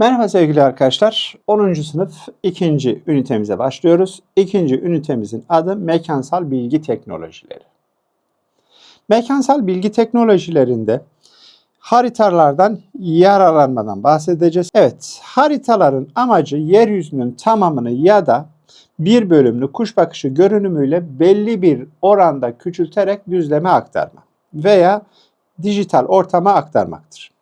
Merhaba sevgili arkadaşlar. 10. sınıf 2. ünitemize başlıyoruz. 2. ünitemizin adı Mekansal Bilgi Teknolojileri. Mekansal bilgi teknolojilerinde haritalardan yararlanmadan bahsedeceğiz. Evet, haritaların amacı yeryüzünün tamamını ya da bir bölümünü kuş bakışı görünümüyle belli bir oranda küçülterek düzleme aktarma veya dijital ortama aktarmaktır.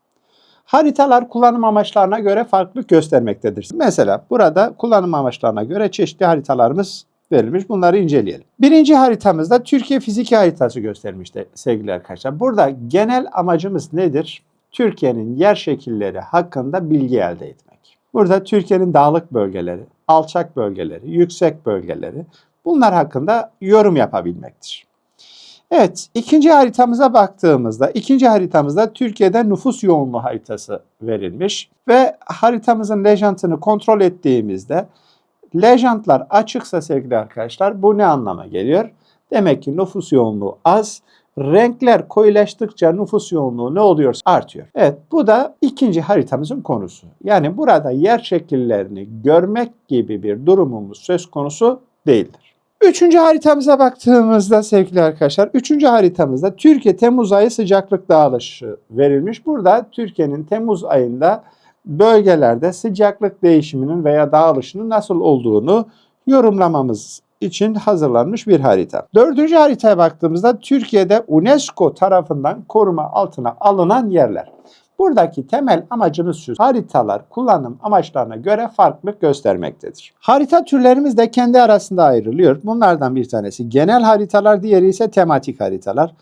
Haritalar kullanım amaçlarına göre farklılık göstermektedir. Mesela burada kullanım amaçlarına göre çeşitli haritalarımız verilmiş. Bunları inceleyelim. Birinci haritamızda Türkiye fiziki haritası göstermişti sevgili arkadaşlar. Burada genel amacımız nedir? Türkiye'nin yer şekilleri hakkında bilgi elde etmek. Burada Türkiye'nin dağlık bölgeleri, alçak bölgeleri, yüksek bölgeleri bunlar hakkında yorum yapabilmektir. Evet, ikinci haritamıza baktığımızda, ikinci haritamızda Türkiye'de nüfus yoğunluğu haritası verilmiş ve haritamızın lejantını kontrol ettiğimizde lejantlar açıksa sevgili arkadaşlar bu ne anlama geliyor? Demek ki nüfus yoğunluğu az, renkler koyulaştıkça nüfus yoğunluğu ne oluyorsa artıyor. Evet bu da ikinci haritamızın konusu. Yani burada yer şekillerini görmek gibi bir durumumuz söz konusu değildir. Üçüncü haritamıza baktığımızda sevgili arkadaşlar, üçüncü haritamızda Türkiye Temmuz ayı sıcaklık dağılışı verilmiş. Burada Türkiye'nin Temmuz ayında bölgelerde sıcaklık değişiminin veya dağılışının nasıl olduğunu yorumlamamız için hazırlanmış bir harita. Dördüncü haritaya baktığımızda Türkiye'de UNESCO tarafından koruma altına alınan yerler. Buradaki temel amacımız şu. Haritalar kullanım amaçlarına göre farklılık göstermektedir. Harita türlerimiz de kendi arasında ayrılıyor. Bunlardan bir tanesi genel haritalar, diğeri ise tematik haritalar.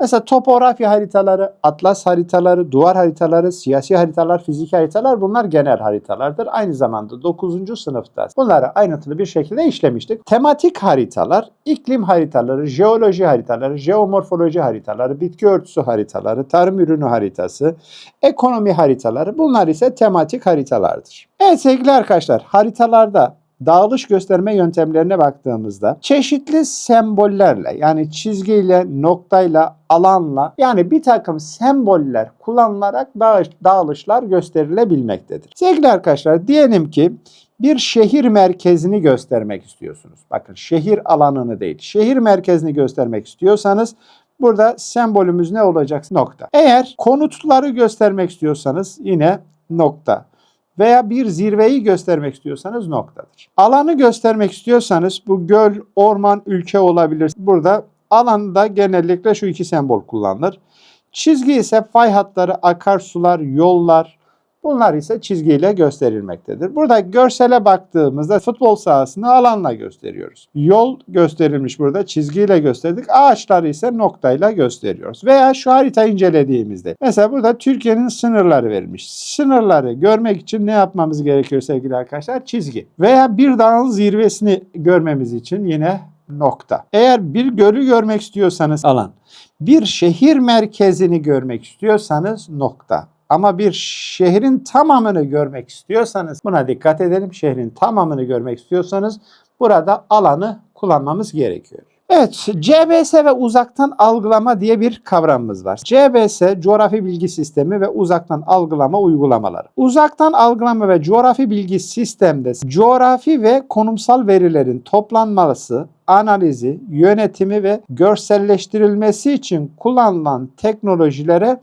Mesela topografya haritaları, atlas haritaları, duvar haritaları, siyasi haritalar, fiziki haritalar bunlar genel haritalardır. Aynı zamanda 9. sınıfta bunları ayrıntılı bir şekilde işlemiştik. Tematik haritalar, iklim haritaları, jeoloji haritaları, jeomorfoloji haritaları, bitki örtüsü haritaları, tarım ürünü haritası, ekonomi haritaları bunlar ise tematik haritalardır. Evet sevgili arkadaşlar haritalarda dağılış gösterme yöntemlerine baktığımızda çeşitli sembollerle yani çizgiyle, noktayla, alanla yani bir takım semboller kullanılarak dağılış, dağılışlar gösterilebilmektedir. Sevgili arkadaşlar diyelim ki bir şehir merkezini göstermek istiyorsunuz. Bakın şehir alanını değil, şehir merkezini göstermek istiyorsanız burada sembolümüz ne olacak? Nokta. Eğer konutları göstermek istiyorsanız yine nokta veya bir zirveyi göstermek istiyorsanız noktadır. Alanı göstermek istiyorsanız bu göl, orman, ülke olabilir. Burada alanda genellikle şu iki sembol kullanılır. Çizgi ise fay hatları, akarsular, yollar, Bunlar ise çizgiyle gösterilmektedir. Burada görsele baktığımızda futbol sahasını alanla gösteriyoruz. Yol gösterilmiş burada çizgiyle gösterdik. Ağaçları ise noktayla gösteriyoruz. Veya şu haritayı incelediğimizde mesela burada Türkiye'nin sınırları verilmiş. Sınırları görmek için ne yapmamız gerekiyor sevgili arkadaşlar? Çizgi. Veya bir dağın zirvesini görmemiz için yine nokta. Eğer bir gölü görmek istiyorsanız alan, bir şehir merkezini görmek istiyorsanız nokta. Ama bir şehrin tamamını görmek istiyorsanız buna dikkat edelim. Şehrin tamamını görmek istiyorsanız burada alanı kullanmamız gerekiyor. Evet, CBS ve uzaktan algılama diye bir kavramımız var. CBS, coğrafi bilgi sistemi ve uzaktan algılama uygulamaları. Uzaktan algılama ve coğrafi bilgi sistemde coğrafi ve konumsal verilerin toplanması, analizi, yönetimi ve görselleştirilmesi için kullanılan teknolojilere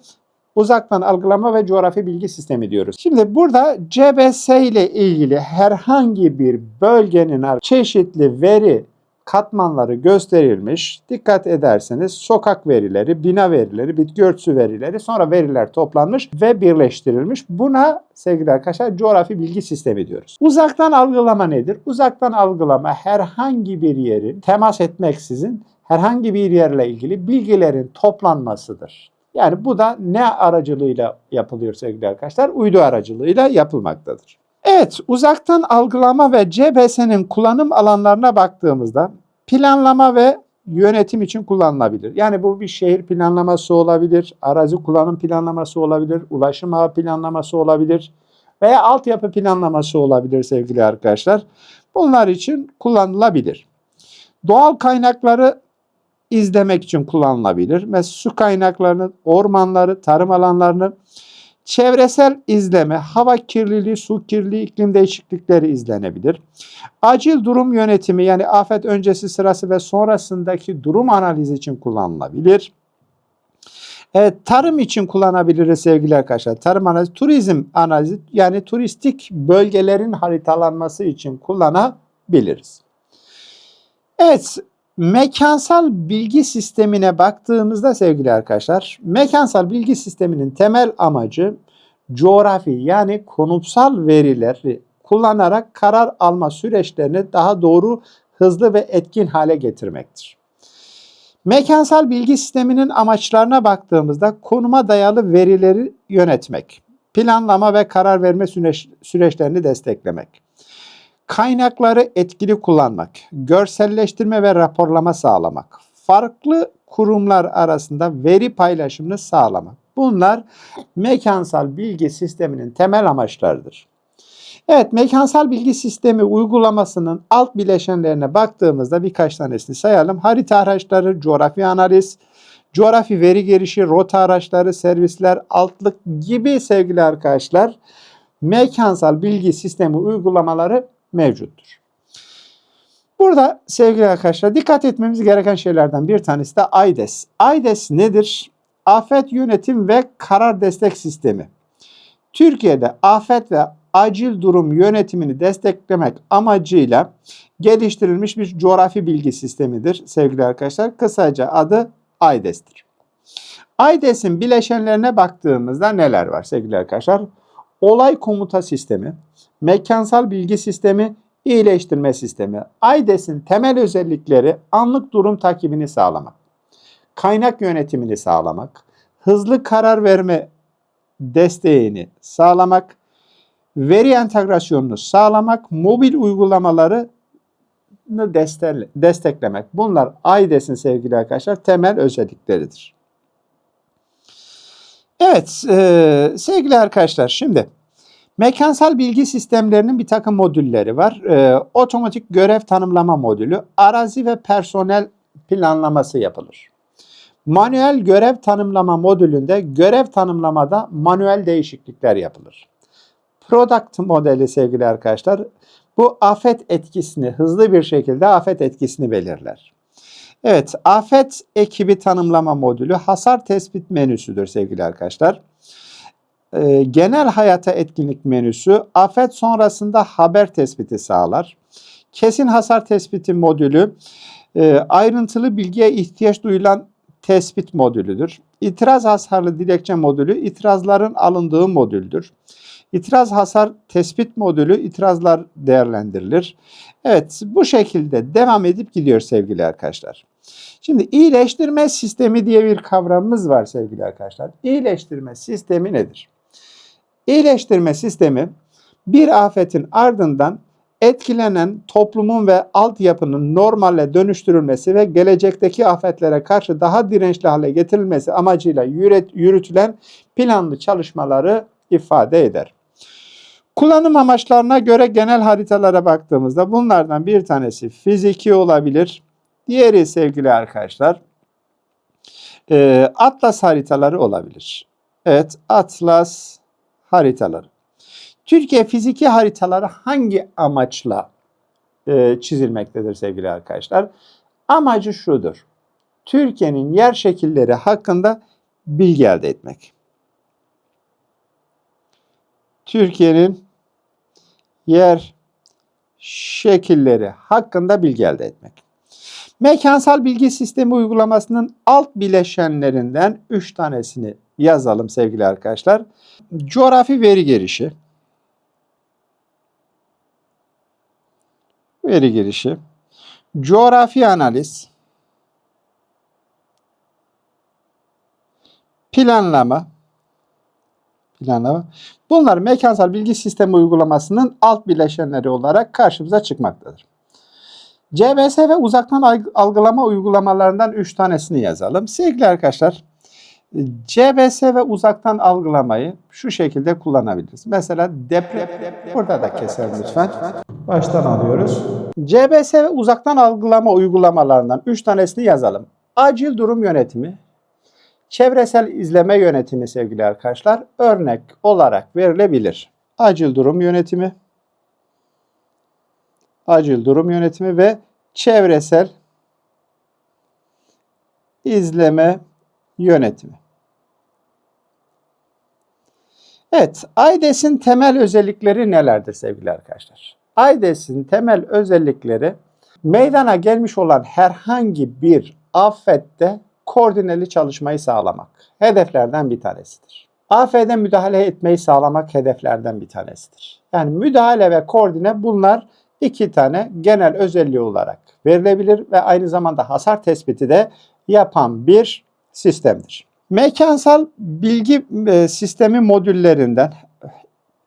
uzaktan algılama ve coğrafi bilgi sistemi diyoruz. Şimdi burada CBS ile ilgili herhangi bir bölgenin çeşitli veri katmanları gösterilmiş. Dikkat ederseniz sokak verileri, bina verileri, bitki örtüsü verileri sonra veriler toplanmış ve birleştirilmiş. Buna sevgili arkadaşlar coğrafi bilgi sistemi diyoruz. Uzaktan algılama nedir? Uzaktan algılama herhangi bir yerin temas etmeksizin herhangi bir yerle ilgili bilgilerin toplanmasıdır. Yani bu da ne aracılığıyla yapılıyor sevgili arkadaşlar? Uydu aracılığıyla yapılmaktadır. Evet, uzaktan algılama ve CBS'nin kullanım alanlarına baktığımızda planlama ve yönetim için kullanılabilir. Yani bu bir şehir planlaması olabilir, arazi kullanım planlaması olabilir, ulaşım ağı planlaması olabilir veya altyapı planlaması olabilir sevgili arkadaşlar. Bunlar için kullanılabilir. Doğal kaynakları izlemek için kullanılabilir. Mesela su kaynaklarını, ormanları, tarım alanlarını Çevresel izleme, hava kirliliği, su kirliliği, iklim değişiklikleri izlenebilir. Acil durum yönetimi yani afet öncesi, sırası ve sonrasındaki durum analizi için kullanılabilir. Evet, tarım için kullanabiliriz sevgili arkadaşlar. Tarım analizi, turizm analizi yani turistik bölgelerin haritalanması için kullanabiliriz. Evet, mekansal bilgi sistemine baktığımızda sevgili arkadaşlar, mekansal bilgi sisteminin temel amacı coğrafi yani konumsal verileri kullanarak karar alma süreçlerini daha doğru, hızlı ve etkin hale getirmektir. Mekansal bilgi sisteminin amaçlarına baktığımızda konuma dayalı verileri yönetmek, planlama ve karar verme süreç, süreçlerini desteklemek, kaynakları etkili kullanmak, görselleştirme ve raporlama sağlamak, farklı kurumlar arasında veri paylaşımını sağlamak. Bunlar mekansal bilgi sisteminin temel amaçlarıdır. Evet, mekansal bilgi sistemi uygulamasının alt bileşenlerine baktığımızda birkaç tanesini sayalım. Harita araçları, coğrafi analiz, coğrafi veri girişi, rota araçları, servisler, altlık gibi sevgili arkadaşlar mekansal bilgi sistemi uygulamaları mevcuttur. Burada sevgili arkadaşlar dikkat etmemiz gereken şeylerden bir tanesi de AIDES. AIDES nedir? Afet Yönetim ve Karar Destek Sistemi. Türkiye'de afet ve acil durum yönetimini desteklemek amacıyla geliştirilmiş bir coğrafi bilgi sistemidir sevgili arkadaşlar. Kısaca adı AIDES'tir. AIDES'in bileşenlerine baktığımızda neler var sevgili arkadaşlar? Olay komuta sistemi, mekansal bilgi sistemi, iyileştirme sistemi. AIDES'in temel özellikleri anlık durum takibini sağlamak, kaynak yönetimini sağlamak, hızlı karar verme desteğini sağlamak, veri entegrasyonunu sağlamak, mobil uygulamaları desteklemek. Bunlar AIDES'in sevgili arkadaşlar temel özellikleridir. Evet e, sevgili arkadaşlar şimdi mekansal bilgi sistemlerinin bir takım modülleri var. E, otomatik görev tanımlama modülü, arazi ve personel planlaması yapılır. Manuel görev tanımlama modülünde görev tanımlamada manuel değişiklikler yapılır. Product modeli sevgili arkadaşlar bu afet etkisini hızlı bir şekilde afet etkisini belirler. Evet afet ekibi tanımlama modülü hasar tespit menüsüdür sevgili arkadaşlar. Ee, genel hayata etkinlik menüsü afet sonrasında haber tespiti sağlar. Kesin hasar tespiti modülü e, ayrıntılı bilgiye ihtiyaç duyulan tespit modülüdür. İtiraz hasarlı dilekçe modülü itirazların alındığı modüldür. İtiraz hasar tespit modülü itirazlar değerlendirilir. Evet bu şekilde devam edip gidiyor sevgili arkadaşlar. Şimdi iyileştirme sistemi diye bir kavramımız var sevgili arkadaşlar. İyileştirme sistemi nedir? İyileştirme sistemi bir afetin ardından etkilenen toplumun ve altyapının normale dönüştürülmesi ve gelecekteki afetlere karşı daha dirençli hale getirilmesi amacıyla yürütülen planlı çalışmaları ifade eder. Kullanım amaçlarına göre genel haritalara baktığımızda bunlardan bir tanesi fiziki olabilir. Diğeri sevgili arkadaşlar e, atlas haritaları olabilir. Evet atlas haritaları. Türkiye fiziki haritaları hangi amaçla e, çizilmektedir sevgili arkadaşlar? Amacı şudur. Türkiye'nin yer şekilleri hakkında bilgi elde etmek. Türkiye'nin yer şekilleri hakkında bilgi elde etmek. Mekansal bilgi sistemi uygulamasının alt bileşenlerinden 3 tanesini yazalım sevgili arkadaşlar. Coğrafi veri girişi, veri girişi, coğrafi analiz, planlama, planlama. Bunlar mekansal bilgi sistemi uygulamasının alt bileşenleri olarak karşımıza çıkmaktadır. CBS ve uzaktan algılama uygulamalarından 3 tanesini yazalım. Sevgili arkadaşlar, CBS ve uzaktan algılamayı şu şekilde kullanabiliriz. Mesela deprem, burada da keselim lütfen. Baştan alıyoruz. CBS ve uzaktan algılama uygulamalarından 3 tanesini yazalım. Acil durum yönetimi, Çevresel izleme yönetimi sevgili arkadaşlar örnek olarak verilebilir. Acil durum yönetimi, acil durum yönetimi ve çevresel izleme yönetimi. Evet, AIDES'in temel özellikleri nelerdir sevgili arkadaşlar? AIDES'in temel özellikleri meydana gelmiş olan herhangi bir afette koordineli çalışmayı sağlamak. Hedeflerden bir tanesidir. AF'de müdahale etmeyi sağlamak hedeflerden bir tanesidir. Yani müdahale ve koordine bunlar iki tane genel özelliği olarak verilebilir ve aynı zamanda hasar tespiti de yapan bir sistemdir. Mekansal bilgi e, sistemi modüllerinden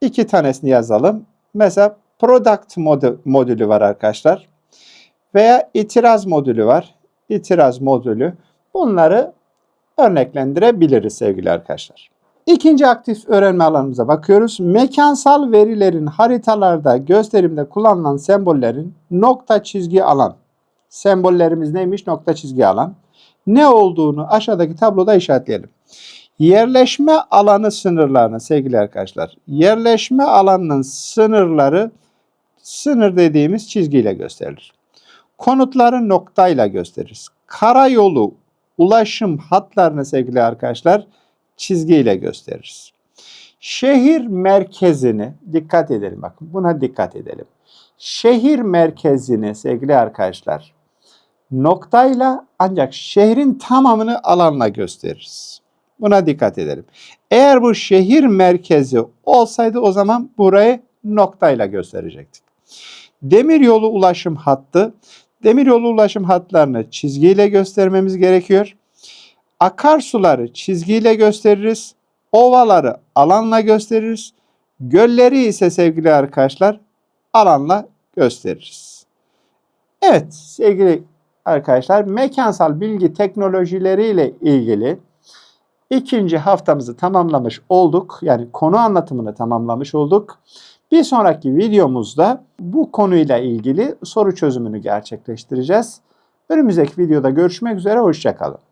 iki tanesini yazalım. Mesela product modü- modülü var arkadaşlar. Veya itiraz modülü var. İtiraz modülü. Bunları örneklendirebiliriz sevgili arkadaşlar. İkinci aktif öğrenme alanımıza bakıyoruz. Mekansal verilerin haritalarda gösterimde kullanılan sembollerin nokta çizgi alan. Sembollerimiz neymiş? Nokta çizgi alan. Ne olduğunu aşağıdaki tabloda işaretleyelim. Yerleşme alanı sınırlarını sevgili arkadaşlar. Yerleşme alanının sınırları sınır dediğimiz çizgiyle gösterilir. Konutları noktayla gösteririz. Karayolu ulaşım hatlarını sevgili arkadaşlar çizgiyle gösteririz. Şehir merkezini dikkat edelim bakın buna dikkat edelim. Şehir merkezini sevgili arkadaşlar noktayla ancak şehrin tamamını alanla gösteririz. Buna dikkat edelim. Eğer bu şehir merkezi olsaydı o zaman burayı noktayla gösterecektik. Demiryolu ulaşım hattı. Demiryolu ulaşım hatlarını çizgiyle göstermemiz gerekiyor. Akarsuları çizgiyle gösteririz. Ovaları alanla gösteririz. Gölleri ise sevgili arkadaşlar alanla gösteririz. Evet sevgili arkadaşlar mekansal bilgi teknolojileriyle ilgili ikinci haftamızı tamamlamış olduk. Yani konu anlatımını tamamlamış olduk. Bir sonraki videomuzda bu konuyla ilgili soru çözümünü gerçekleştireceğiz. Önümüzdeki videoda görüşmek üzere, hoşçakalın.